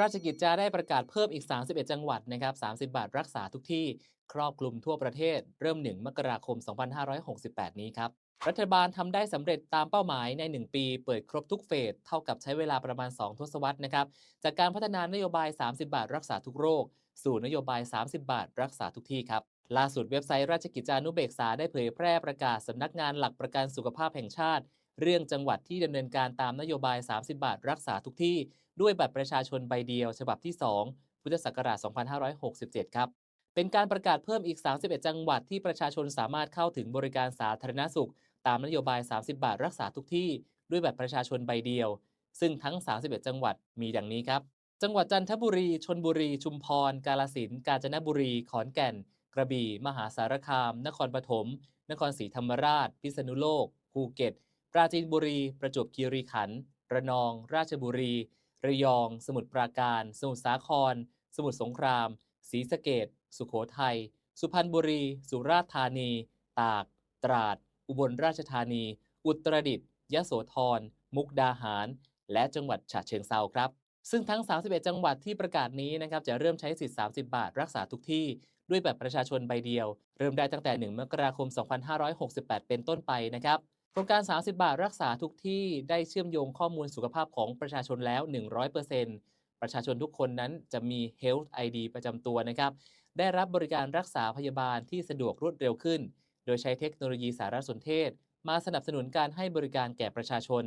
ราชกิจจาได้ประกาศเพิ่มอีก 31 จังหวัดนะครับ30 บาทรักษาทุกที่ครอบคลุมทั่วประเทศ เริ่ม 1 มกราคม 2568 นี้ครับ รัฐบาลทำได้สำเร็จตามเป้าหมายใน 1 ปี เปิดครบทุกเฟส เท่ากับใช้เวลาประมาณ 2 ทศวรรษนะครับ จากการพัฒนานโยบาย 30 บาทรักษาทุกโรค สู่นโยบาย 30 บาท รักษาทุกที่ครับ ล่าสุดเว็บไซต์ราชกิจจานุเบกษาได้เผยแพร่ประกาศสำนักงานหลักประกันสุขภาพแห่งชาติ เรื่องจังหวัดที่ดำเนินการตามนโยบาย 30 บาทรักษาทุกที่ ด้วยบัตรประชาชนใบเดียว ฉบับที่ 2 พุทธศักราช 2567 ครับ เป็นการประกาศเพิ่มอีก 31 จังหวัดที่ประชาชนสามารถเข้าถึงบริการสาธารณสุข ตามนโยบาย 30 บาทรักษาทุกที่ ด้วยบัตรประชาชนใบเดียว ซึ่งทั้ง 31 จังหวัดมีดังนี้ครับ จังหวัดจันทบุรี ชนบุรี ชุมพร กาฬสินธุ์ กาญจนบุรี ขอนแก่น กระบี่ มหาสารคาม นครปฐม นครศรีธรรมราช พิษณุโลก ภูเก็ต ปราจีนบุรี ประจวบคีรีขันธ์ระนอง ราชบุรี ระยอง สมุทรปราการ สมุทรสาคร สมุทรสงคราม ศรีสะเกดสุขโขทัย สุพรรณบุรี สุราษฎร์ธานี ตาก ตราด อุบลราชธานี อุตรดิตถ์ ยโสธร มุกดาหาร และจังหวัดฉะเชิงเทราครับ ซึ่งทั้ง 31 จังหวัดที่ประกาศนี้นะครับ จะเริ่มใช้สิทธิ์ 30 บาท รักษาทุกที่ ด้วยแบบประชาชนใบเดียว เริ่มได้ตั้งแต่ 1 มกราคม 2568 เป็นต้นไปนะครับ โครงการ 30 บาทรักษาทุกที่ได้เชื่อมโยงข้อมูลสุขภาพของประชาชนแล้ว 100%ประชาชนทุกคนนั้นจะมี Health ID ประจำตัวนะครับ ได้รับบริการรักษาพยาบาลที่สะดวกรวดเร็วขึ้น โดยใช้เทคโนโลยีสารสนเทศ มาสนับสนุนการให้บริการแก่ประชาชน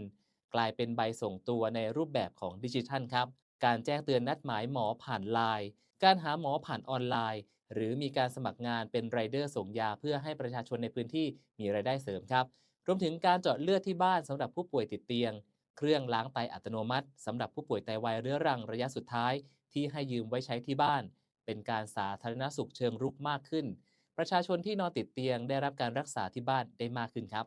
กลายเป็นใบส่งตัวในรูปแบบของดิจิทัลครับ การแจ้งเตือนนัดหมายหมอผ่านไลน์การหาหมอผ่านออนไลน์ หรือมีการสมัครงานเป็นไรเดอร์ส่งยาเพื่อให้ประชาชนในพื้นที่มีรายได้เสริมครับ รวมถึงการเจาะเลือดที่บ้านสำหรับผู้ป่วยติดเตียง เครื่องล้างไตอัตโนมัติสำหรับผู้ป่วยไตวายเรื้อรังระยะสุดท้าย ที่ให้ยืมไว้ใช้ที่บ้าน เป็นการสาธารณสุขเชิงรุกมากขึ้น ประชาชนที่นอนติดเตียงได้รับการรักษาที่บ้านได้มากขึ้นครับ